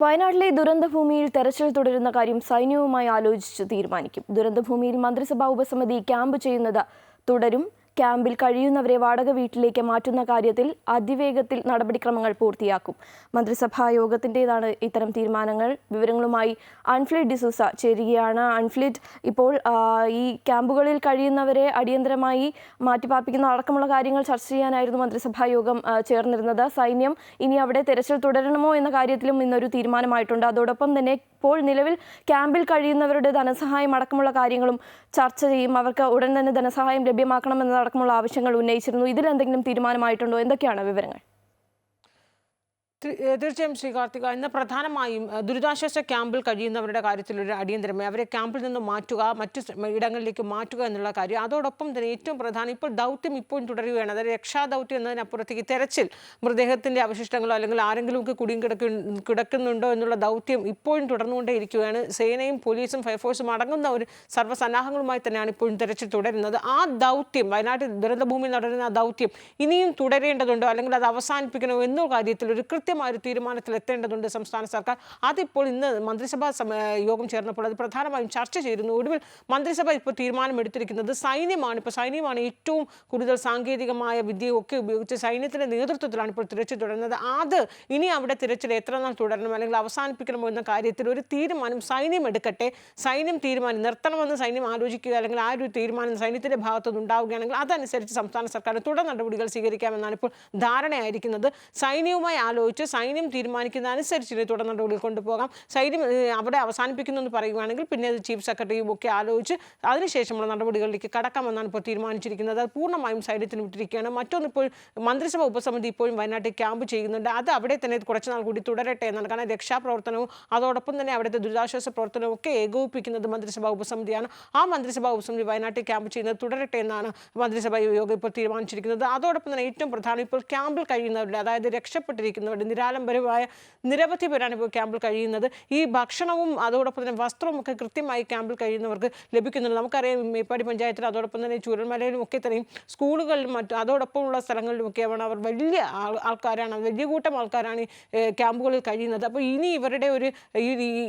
വയനാട്ടിലെ ദുരന്തഭൂമിയിൽ തെരച്ചിൽ തുടരുന്ന കാര്യം സൈന്യവുമായി ആലോചിച്ച് തീരുമാനിക്കും. ദുരന്തഭൂമിയിൽ മന്ത്രിസഭാ ഉപസമിതി ക്യാമ്പ് ചെയ്യുന്നത് തുടരും. ക്യാമ്പിൽ കഴിയുന്നവരെ വാടക വീട്ടിലേക്ക് മാറ്റുന്ന കാര്യത്തിൽ അതിവേഗത്തിൽ നടപടിക്രമങ്ങൾ പൂർത്തിയാക്കും. മന്ത്രിസഭാ യോഗത്തിന്റെതാണ് ഇത്തരം തീരുമാനങ്ങൾ. വിവരങ്ങളുമായി അൺഫ്ലിഡ് ഡിസൂസ ചേരുകയാണ്. അൺഫ്ലിഡ് ഇപ്പോൾ ഈ ക്യാമ്പുകളിൽ കഴിയുന്നവരെ അടിയന്തരമായി മാറ്റിപ്പാർപ്പിക്കുന്ന അടക്കമുള്ള കാര്യങ്ങൾ ചർച്ച ചെയ്യാനായിരുന്നു മന്ത്രിസഭാ യോഗം ചേർന്നിരുന്നത്. സൈന്യം ഇനി അവിടെ തെരച്ചിൽ തുടരണമോ എന്ന കാര്യത്തിലും ഇന്നൊരു തീരുമാനമായിട്ടുണ്ട്. അതോടൊപ്പം തന്നെ ഇപ്പോൾ നിലവിൽ ക്യാമ്പിൽ കഴിയുന്നവരുടെ ധനസഹായം അടക്കമുള്ള കാര്യങ്ങളും ചർച്ച ചെയ്യും. അവർക്ക് ഉടൻ തന്നെ ധനസഹായം ലഭ്യമാക്കണമെന്നതടക്കമുള്ള ആവശ്യങ്ങൾ ഉന്നയിച്ചിരുന്നു. ഇതിൽ എന്തെങ്കിലും തീരുമാനമായിട്ടുണ്ടോ? എന്തൊക്കെയാണ് വിവരങ്ങൾ? തീർച്ചയായും ശ്രീ കാർത്തിക ഇന്ന് പ്രധാനമായും ദുരിതാശ്വാസ ക്യാമ്പിൽ കഴിയുന്നവരുടെ കാര്യത്തിൽ ഒരു അടിയന്തരമായി അവരെ ക്യാമ്പിൽ നിന്ന് മാറ്റുക മറ്റു ഇടങ്ങളിലേക്ക് മാറ്റുക എന്നുള്ള കാര്യം. അതോടൊപ്പം തന്നെ ഏറ്റവും പ്രധാനം ഇപ്പോൾ ദൗത്യം ഇപ്പോഴും തുടരുകയാണ്. അതായത് രക്ഷാദൗത്യം എന്നതിനപ്പുറത്തേക്ക് തെരച്ചിൽ മൃതദേഹത്തിന്റെ അവശിഷ്ടങ്ങളോ അല്ലെങ്കിൽ ആരെങ്കിലും ഒക്കെ കുടുങ്ങി കിടക്കു കിടക്കുന്നുണ്ടോ എന്നുള്ള ദൗത്യം ഇപ്പോഴും തുടർന്നുകൊണ്ടേയിരിക്കുകയാണ്. സേനയും പോലീസും ഫയർഫോഴ്സും അടങ്ങുന്ന ഒരു സർവസന്നാഹങ്ങളുമായി തന്നെയാണ് ഇപ്പോഴും തെരച്ചിൽ തുടരുന്നത്. ആ ദൗത്യം വയനാട്ടിൽ ദുരന്തഭൂമിയിൽ നടരുന്ന ആ ദൗത്യം ഇനിയും തുടരേണ്ടതുണ്ടോ അല്ലെങ്കിൽ അത് അവസാനിപ്പിക്കണോ എന്നോ കാര്യത്തിൽ ഒരു കൃത്യമായ ഒരു തീരുമാനത്തിൽ എത്തേണ്ടതുണ്ട് സംസ്ഥാന സർക്കാർ. അതിപ്പോൾ ഇന്ന് മന്ത്രിസഭാ യോഗം ചേർന്നപ്പോൾ അത് പ്രധാനമായും ചർച്ച ചെയ്തിരുന്നു. ഒടുവിൽ മന്ത്രിസഭ ഇപ്പോൾ തീരുമാനമെടുത്തിരിക്കുന്നത് സൈന്യമാണ്. ഇപ്പോൾ സൈന്യമാണ് ഏറ്റവും കൂടുതൽ സാങ്കേതികമായ വിദ്യയൊക്കെ ഉപയോഗിച്ച് സൈന്യത്തിന്റെ നേതൃത്വത്തിലാണ് ഇപ്പോൾ തിരച്ചിൽ തുടരുന്നത്. അത് ഇനി അവിടെ തിരച്ചിൽ എത്ര നാൾ തുടരണം അല്ലെങ്കിൽ അവസാനിപ്പിക്കണമോ എന്ന കാര്യത്തിൽ ഒരു തീരുമാനം സൈന്യം എടുക്കട്ടെ. സൈന്യം തീരുമാനം നിർത്തണമെന്ന് സൈന്യം ആലോചിക്കുക അല്ലെങ്കിൽ ആ ഒരു തീരുമാനം സൈന്യത്തിന്റെ ഭാഗത്തുനിന്ന് ഉണ്ടാവുകയാണെങ്കിൽ അതനുസരിച്ച് സംസ്ഥാന സർക്കാർ തുടർ നടപടികൾ സ്വീകരിക്കാമെന്നാണ് ഇപ്പോൾ ധാരണയായിരിക്കുന്നത്. സൈന്യവുമായി ആലോചിച്ച് സൈന്യം തീരുമാനിക്കുന്ന അനുസരിച്ച് തുടർ നടപടികൾ കൊണ്ടുപോകാം. സൈന്യം അവിടെ അവസാനിപ്പിക്കുന്നു എന്ന് പറയുകയാണെങ്കിൽ പിന്നെ അത് ചീഫ് സെക്രട്ടറിയും ഒക്കെ ആലോചിച്ച് അതിനുശേഷമുള്ള നടപടികളിലേക്ക് കടക്കാമെന്നാണ് ഇപ്പോൾ തീരുമാനിച്ചിരിക്കുന്നത്. അത് പൂർണമായും സൈന്യത്തിന് വിട്ടിരിക്കുകയാണ്. മറ്റൊന്ന് ഇപ്പോൾ മന്ത്രിസഭ ഉപസമിതി ഇപ്പോഴും വയനാട്ടിൽ ക്യാമ്പ് ചെയ്യുന്നുണ്ട്. അത് അവിടെ തന്നെ കുറച്ച് നാൾ കൂടി തുടരട്ടെ എന്നാണ്. കാരണം രക്ഷാപ്രവർത്തനവും അതോടൊപ്പം തന്നെ അവിടുത്തെ ദുരിതാശ്വാസ പ്രവർത്തനവും ഒക്കെ ഏകോപിപ്പിക്കുന്നത് മന്ത്രിസഭാ ഉപസമിതിയാണ്. ആ മന്ത്രിസഭാ ഉപസമിതി വയനാട്ടിൽ ക്യാമ്പ് ചെയ്യുന്നത് തുടരട്ടെ എന്നാണ് മന്ത്രിസഭാ യോഗം ഇപ്പോൾ തീരുമാനിച്ചിരിക്കുന്നത്. അതോടൊപ്പം തന്നെ ഏറ്റവും പ്രധാനം ഇപ്പോൾ ക്യാമ്പിൽ കഴിയുന്നവരുടെ അതായത് രക്ഷപ്പെട്ടിരിക്കുന്നവരുടെ നിരാലംബരമായ നിരവധി പേരാണ് ഇപ്പോൾ ക്യാമ്പിൽ കഴിയുന്നത്. ഈ ഭക്ഷണവും അതോടൊപ്പം തന്നെ വസ്ത്രവും ഒക്കെ കൃത്യമായി ക്യാമ്പിൽ കഴിയുന്നവർക്ക് ലഭിക്കുന്നുണ്ട്. നമുക്കറിയാം മേപ്പാടി പഞ്ചായത്തിൽ അതോടൊപ്പം തന്നെ ചൂരൽമലയിലും ഒക്കെ തന്നെയും സ്കൂളുകളിലും മറ്റും അതോടൊപ്പമുള്ള സ്ഥലങ്ങളിലുമൊക്കെയാണ് അവർ വലിയ ആൾക്കാരാണ് വലിയ കൂട്ടം ആൾക്കാരാണ് ക്യാമ്പുകളിൽ കഴിയുന്നത്. അപ്പോൾ ഇനി ഇവരുടെ ഒരു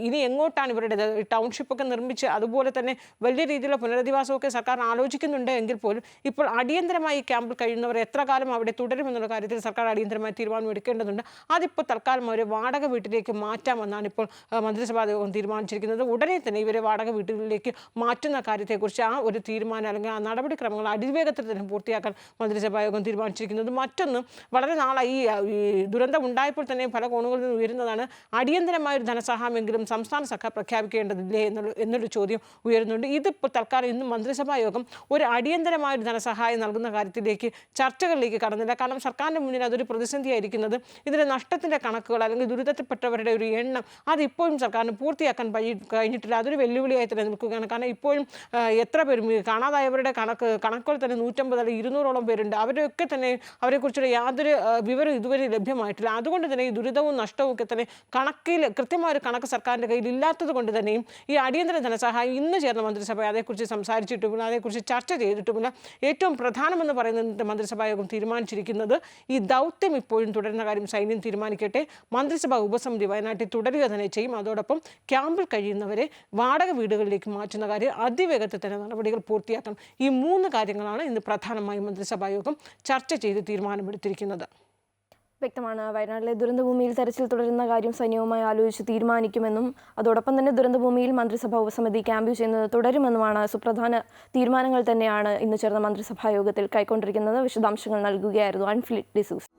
ഇനി എങ്ങോട്ടാണ് ഇവരുടെ ടൗൺഷിപ്പൊക്കെ നിർമ്മിച്ച് അതുപോലെ തന്നെ വലിയ രീതിയിലുള്ള പുനരധിവാസമൊക്കെ സർക്കാർ ആലോചിക്കുന്നുണ്ട് എങ്കിൽ പോലും ഇപ്പോൾ അടിയന്തരമായി ക്യാമ്പിൽ കഴിയുന്നവർ എത്ര കാലം അവിടെ തുടരുമെന്നുള്ള കാര്യത്തിൽ സർക്കാർ അടിയന്തരമായി തീരുമാനം എടുക്കേണ്ടതുണ്ട് അതിപ്പോൾ തൽക്കാലം അവരെ വാടക വീട്ടിലേക്ക് മാറ്റാമെന്നാണ് ഇപ്പോൾ മന്ത്രിസഭാ തീരുമാനിച്ചിരിക്കുന്നത്. ഉടനെ തന്നെ ഇവരെ വാടക വീടുകളിലേക്ക് മാറ്റുന്ന കാര്യത്തെക്കുറിച്ച് ആ ഒരു തീരുമാനം അല്ലെങ്കിൽ ആ നടപടിക്രമങ്ങൾ അതിവേഗത്തിൽ തന്നെ പൂർത്തിയാക്കാൻ മന്ത്രിസഭാ യോഗം തീരുമാനിച്ചിരിക്കുന്നത്. മറ്റൊന്ന് വളരെ നാളായി ഈ, ദുരന്തം ഉണ്ടായപ്പോൾ തന്നെ പല കോണുകളിൽ നിന്ന് ഉയരുന്നതാണ് അടിയന്തരമായ ഒരു ധനസഹായമെങ്കിലും സംസ്ഥാന സർക്കാർ പ്രഖ്യാപിക്കേണ്ടതില്ലേ എന്നുള്ള എന്നൊരു ചോദ്യം ഉയരുന്നുണ്ട്. ഇതിപ്പോൾ തൽക്കാലം ഇന്ന് മന്ത്രിസഭാ യോഗം ഒരു അടിയന്തരമായ ഒരു ധനസഹായം നൽകുന്ന കാര്യത്തിലേക്ക് ചർച്ചകളിലേക്ക് കടന്നില്ല. കാരണം സർക്കാരിന്റെ മുന്നിൽ അതൊരു പ്രതിസന്ധിയായിരിക്കുന്നത്. ഇതിന്റെ നഷ്ടത്തിന്റെ കണക്കുകൾ അല്ലെങ്കിൽ ദുരിതത്തിൽപ്പെട്ടവരുടെ ഒരു എണ്ണം അത് ഇപ്പോഴും സർക്കാരിന് പൂർത്തിയാക്കാൻ കഴി കഴിഞ്ഞിട്ടില്ല. അതൊരു വെല്ലുവിളിയായി തന്നെ നിൽക്കുകയാണ്. കാരണം ഇപ്പോഴും എത്ര പേരും കാണാതായവരുടെ കണക്ക് കണക്കുകൾ തന്നെ നൂറ്റമ്പത് അല്ലെങ്കിൽ ഇരുന്നൂറോളം പേരുണ്ട്. അവരൊക്കെ തന്നെ അവരെക്കുറിച്ചുള്ള യാതൊരു വിവരം ഇതുവരെ ലഭ്യമായിട്ടില്ല. അതുകൊണ്ട് തന്നെ ഈ ദുരിതവും നഷ്ടവും ഒക്കെ തന്നെ കണക്കിൽ കൃത്യമായ ഒരു കണക്ക് സർക്കാരിന്റെ കയ്യിൽ ഇല്ലാത്തത് കൊണ്ട് തന്നെയും ഈ അടിയന്തര ധനസഹായം ഇന്ന് ചേർന്ന മന്ത്രിസഭ അതേക്കുറിച്ച് സംസാരിച്ചിട്ടുമില്ല അതേക്കുറിച്ച് ചർച്ച ചെയ്തിട്ടുമില്ല ഏറ്റവും പ്രധാനമെന്ന് പറയുന്നത് മന്ത്രിസഭായോഗം തീരുമാനിച്ചിരിക്കുന്നത് ഈ ദൗത്യം ഇപ്പോഴും തുടരുന്ന കാര്യം സൈന്യം തീരുമാനിക്കട്ടെ. മന്ത്രിസഭാ ഉപസമിതി വയനാട്ടിൽ തുടരുക തന്നെ ചെയ്യും. അതോടൊപ്പം ക്യാമ്പിൽ കഴിയുന്നവരെ വാടക വീടുകളിലേക്ക് മാറ്റുന്ന കാര്യം അതിവേഗത്തിൽ തന്നെ നടപടികൾ പൂർത്തിയാക്കണം. ഈ മൂന്ന് കാര്യങ്ങളാണ് ഇന്ന് പ്രധാനമായും മന്ത്രിസഭാ യോഗം ചർച്ച ചെയ്ത് തീരുമാനമെടുത്തിരിക്കുന്നത്. വ്യക്തമാണ്. വയനാട്ടിലെ ദുരന്തഭൂമിയിൽ തെരച്ചിൽ തുടരുന്ന കാര്യം സൈന്യവുമായി ആലോചിച്ച് തീരുമാനിക്കുമെന്നും അതോടൊപ്പം തന്നെ ദുരന്തഭൂമിയിൽ മന്ത്രിസഭാ ഉപസമിതി ക്യാമ്പ് ചെയ്യുന്നത് തുടരുമെന്നുമാണ് സുപ്രധാന തീരുമാനങ്ങൾ തന്നെയാണ് ഇന്ന് ചേർന്ന മന്ത്രിസഭാ യോഗത്തിൽ കൈക്കൊണ്ടിരിക്കുന്നത്. വിശദാംശങ്ങൾ നൽകുകയായിരുന്നു അൺഫിലിറ്റ് ഡിസൂസ്.